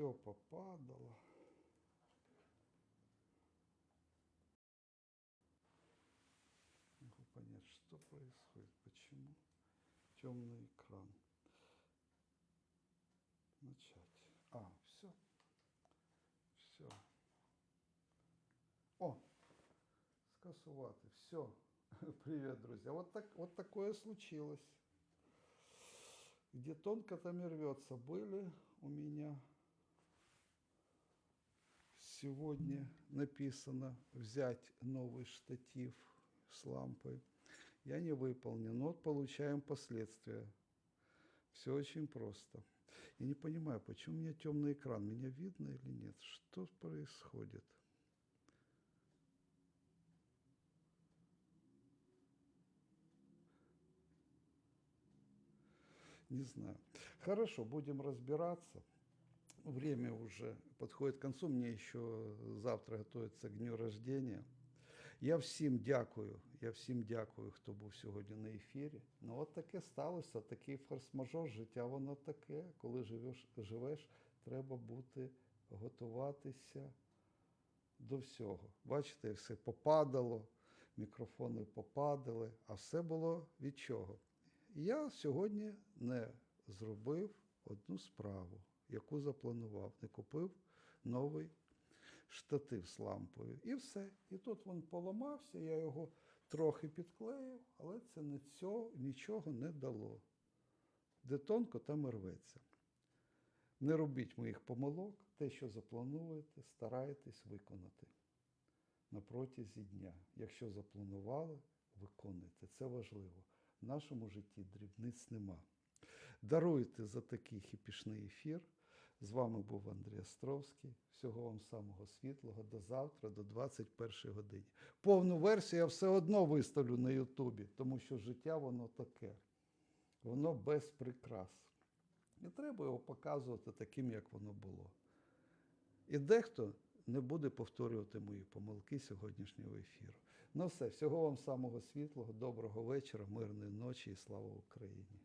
Все попадало. Не могу понять, что происходит, почему темный экран. Начать. А, все. Все. О, скасувати. Все. Привет, друзья. Вот, так, вот такое случилось. Где тонко там и рвется. Были у меня сегодня написано взять новый штатив с лампой. Я не выполнил, но вот получаем последствия. Все очень просто. Я не понимаю, почему у меня темный экран. Меня видно или нет? Что происходит? Не знаю. Хорошо, будем разбираться. Время уже подходит к концу. Мне еще завтра готується к дню рождения. Я всім дякую. Я всім дякую, хто був сьогодні на ефірі. Ну, от таке сталося, такий форс-мажор, життя воно таке. Коли живеш, живеш, треба бути, готуватися до всього. Бачите, все попадало, мікрофони попадали, а все було від чого? Я сьогодні не зробив одну справу, яку запланував, не купив новий штатив з лампою. І все. І тут він поламався, я його трохи підклеїв, але це не цього, нічого не дало. Де тонко, там і рветься. Не робіть моїх помилок, те, що заплануєте, старайтесь виконати на протязі дня. Якщо запланували, виконуйте. Це важливо. В нашому житті дрібниць нема. Даруйте за такий хіпішний ефір. З вами був Андрій Островський. Всього вам самого світлого. До завтра, до 21 годині. Повну версію я все одно виставлю на Ютубі, тому що життя воно таке. Воно без прикрас. Не треба його показувати таким, як воно було. І дехто не буде повторювати мої помилки сьогоднішнього ефіру. Ну все, всього вам самого світлого, доброго вечора, мирної ночі і слава Україні!